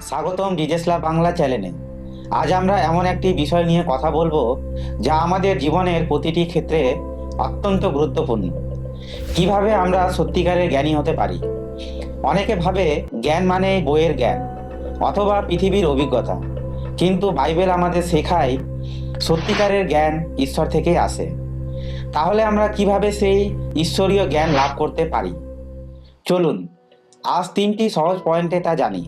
স্বাগতম ডিজেসলা বাংলা চ্যানেলে। আজ আমরা এমন একটি বিষয় নিয়ে কথা বলব, যা আমাদের জীবনের প্রতিটি ক্ষেত্রে অত্যন্ত গুরুত্বপূর্ণ। কীভাবে আমরা সত্যিকারের জ্ঞানী হতে পারি? অনেকে ভাবে জ্ঞান মানে বইয়ের জ্ঞান, অথবা পৃথিবীর অভিজ্ঞতা। কিন্তু বাইবেল আমাদের শেখায় সত্যিকারের জ্ঞান ঈশ্বর থেকেই আসে। তাহলে আমরা কীভাবে সেই ঈশ্বরীয় জ্ঞান লাভ করতে পারি? চলুন, আজ তিনটি সহজ পয়েন্টে তা জানি।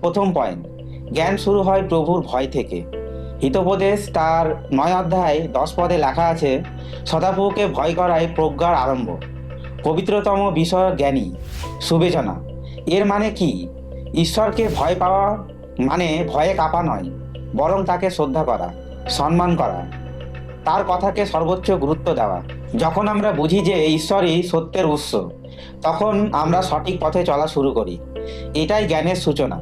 প্রথম পয়েন্ট। জ্ঞান শুরু হয় প্রভুর ভয় থেকে। হিতোপদেশ তার নয় অধ্যায় দশ পদে লেখা আছে, সদাপ্রভুকে ভয় করাই প্রজ্ঞার আরম্ভ। পবিত্রতম বিষয় জ্ঞানী সুবেচনা এর মানে কি? ঈশ্বরকে ভয় পাওয়া মানে ভয়ে কাঁপা নয়, বরং তাকে শ্রদ্ধা করা, সম্মান করা। তার কথাকে সর্বোচ্চ গুরুত্ব দেওয়া। যখন আমরা বুঝি যে ঈশ্বরই সত্যের উৎস, তখন আমরা সঠিক পথে চলা শুরু করি। এটাই জ্ঞানের সূচনা।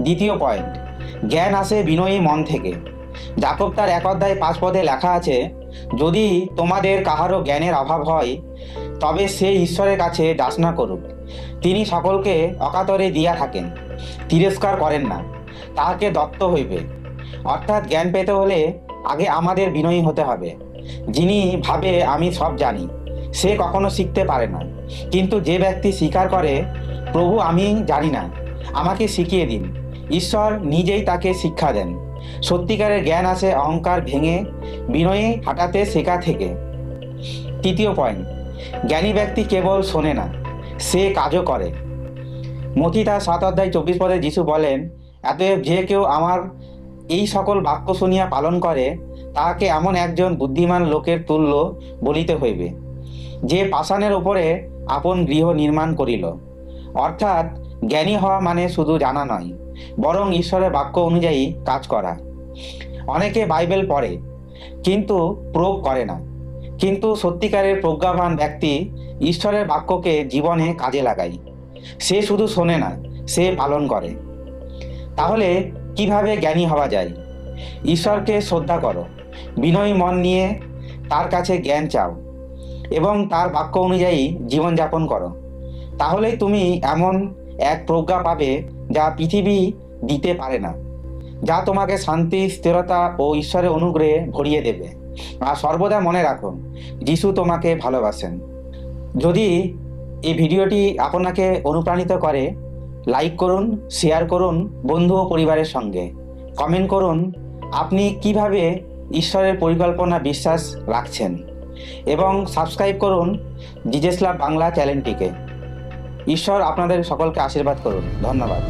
দ্বিতীয় পয়েন্ট জ্ঞান আসে বিনয়ী মন থেকে। জাকব তার এক অধ্যায় পাঁচ পদে লেখা আছে, যদি তোমাদের কাহারও জ্ঞানের অভাব হয়, তবে সে ঈশ্বরের কাছে যাচনা করুক। তিনি সকলকে অকাতরে দিয়া থাকেন, তিরস্কার করেন না, তাহাকে দত্ত হইবে। অর্থাৎ জ্ঞান পেতে হলে আগে আমাদের বিনয়ী হতে হবে। যিনি ভাবে, আমি সব জানি, সে কখনো শিখতে পারে না। কিন্তু যে ব্যক্তি স্বীকার করে, প্রভু, আমি জানি না আমাকে শিখিয়ে দিন। ঈশ্বর নিজেই তাকে শিক্ষা দেন। সত্যিকারের জ্ঞান আসে অহংকার ভেঙে, বিনয়ী হাঁটাতে শেখা থেকে। তৃতীয় পয়েন্ট জ্ঞানী ব্যক্তি কেবল শোনে না, সে কাজও করে। মতি তার সাত অধ্যায় চব্বিশ পদে যিশু বলেন, এতএব যে কেউ আমার এই সকল বাক্য শুনিয়া পালন করে, তাহাকে এমন একজন বুদ্ধিমান লোকের তুল্য বলিতে হইবে, যে পাষাণের উপরে আপন গৃহ নির্মাণ করিল। অর্থাৎ জ্ঞানী হওয়া মানে শুধু জানা নয়, বরং ঈশ্বরের বাক্য অনুযায়ী কাজ করা। অনেকে বাইবেল পড়ে, কিন্তু প্রয়োগ করে না। কিন্তু সত্যিকারের প্রজ্ঞাবান ব্যক্তি ঈশ্বরের বাক্যকে জীবনে কাজে লাগায়। সে শুধু শোনে না, সে পালন করে। তাহলে কীভাবে জ্ঞানী হওয়া যায়? ঈশ্বরকে শ্রদ্ধা করো, বিনয়ী মন নিয়ে তার কাছে জ্ঞান চাও, এবং তার বাক্য অনুযায়ী জীবনযাপন করো। তাহলেই তুমি এমন এক প্রজ্ঞা পাবে যা পৃথিবী দিতে পারে না, যা তোমাকে শান্তি, স্থিরতা ও ঈশ্বরের অনুগ্রহে ভরিয়ে দেবে। আর সর্বদা মনে রাখো, যিশু তোমাকে ভালোবাসেন। যদি এই ভিডিওটি আপনাকে অনুপ্রাণিত করে, লাইক করুন, শেয়ার করুন বন্ধু ও পরিবারের সঙ্গে। কমেন্ট করুন, আপনি কীভাবে ঈশ্বরের পরিকল্পনা বিশ্বাস রাখছেন। এবং সাবস্ক্রাইব করুন জিজেসলা বাংলা চ্যানেলটিকে। ঈশ্বর আপনাদের সকলকে আশীর্বাদ করুন। ধন্যবাদ।